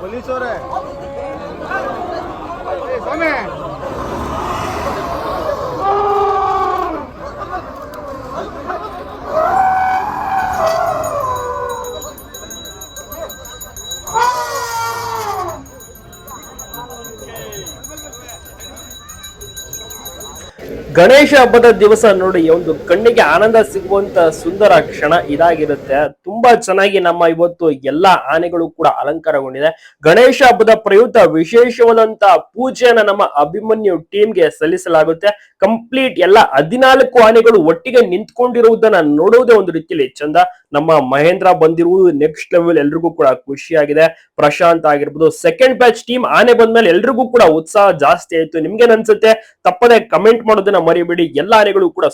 Police हो रहा है ಗಣೇಶ ಹಬ್ಬದ ದಿವಸ ನೋಡಿ ಒಂದು ಕಣ್ಣಿಗೆ ಆನಂದ ಸಿಗುವಂತ ಸುಂದರ ಕ್ಷಣ ಇದಾಗಿರುತ್ತೆ. ತುಂಬಾ ಚೆನ್ನಾಗಿ ನಮ್ಮ ಇವತ್ತು ಎಲ್ಲಾ ಆನೆಗಳು ಕೂಡ ಅಲಂಕಾರಗೊಂಡಿದೆ. ಗಣೇಶ ಹಬ್ಬದ ಪ್ರಯುಕ್ತ ವಿಶೇಷವಾದಂತಹ ಪೂಜೆಯನ್ನ ನಮ್ಮ ಅಭಿಮನ್ಯು ಟೀಮ್ಗೆ ಸಲ್ಲಿಸಲಾಗುತ್ತೆ. ಕಂಪ್ಲೀಟ್ ಎಲ್ಲ ಹದಿನಾಲ್ಕು ಆನೆಗಳು ಒಟ್ಟಿಗೆ ನಿಂತ್ಕೊಂಡಿರುವುದನ್ನ ನೋಡುವುದೇ ಒಂದು ರೀತಿಯಲ್ಲಿ ಚಂದ. ನಮ್ಮ ಮಹೇಂದ್ರ ಬಂದಿರುವುದು ನೆಕ್ಸ್ಟ್ ಲೆವೆಲ್ ಎಲ್ರಿಗೂ ಕೂಡ ಖುಷಿಯಾಗಿದೆ. ಪ್ರಶಾಂತ್ ಆಗಿರ್ಬೋದು ಸೆಕೆಂಡ್ ಬ್ಯಾಚ್ ಟೀಮ್ ಆನೆ ಬಂದ್ಮೇಲೆ ಎಲ್ರಿಗೂ ಕೂಡ ಉತ್ಸಾಹ ಜಾಸ್ತಿ ಆಯ್ತು. ನಿಮ್ಗೆ ಅನ್ಸುತ್ತೆ? ತಪ್ಪದೆ ಕಮೆಂಟ್ ಮಾಡೋದನ್ನ ಮರಿಬೇಡಿ. ಎಲ್ಲಾ ಆನೆಗಳು ಕೂಡ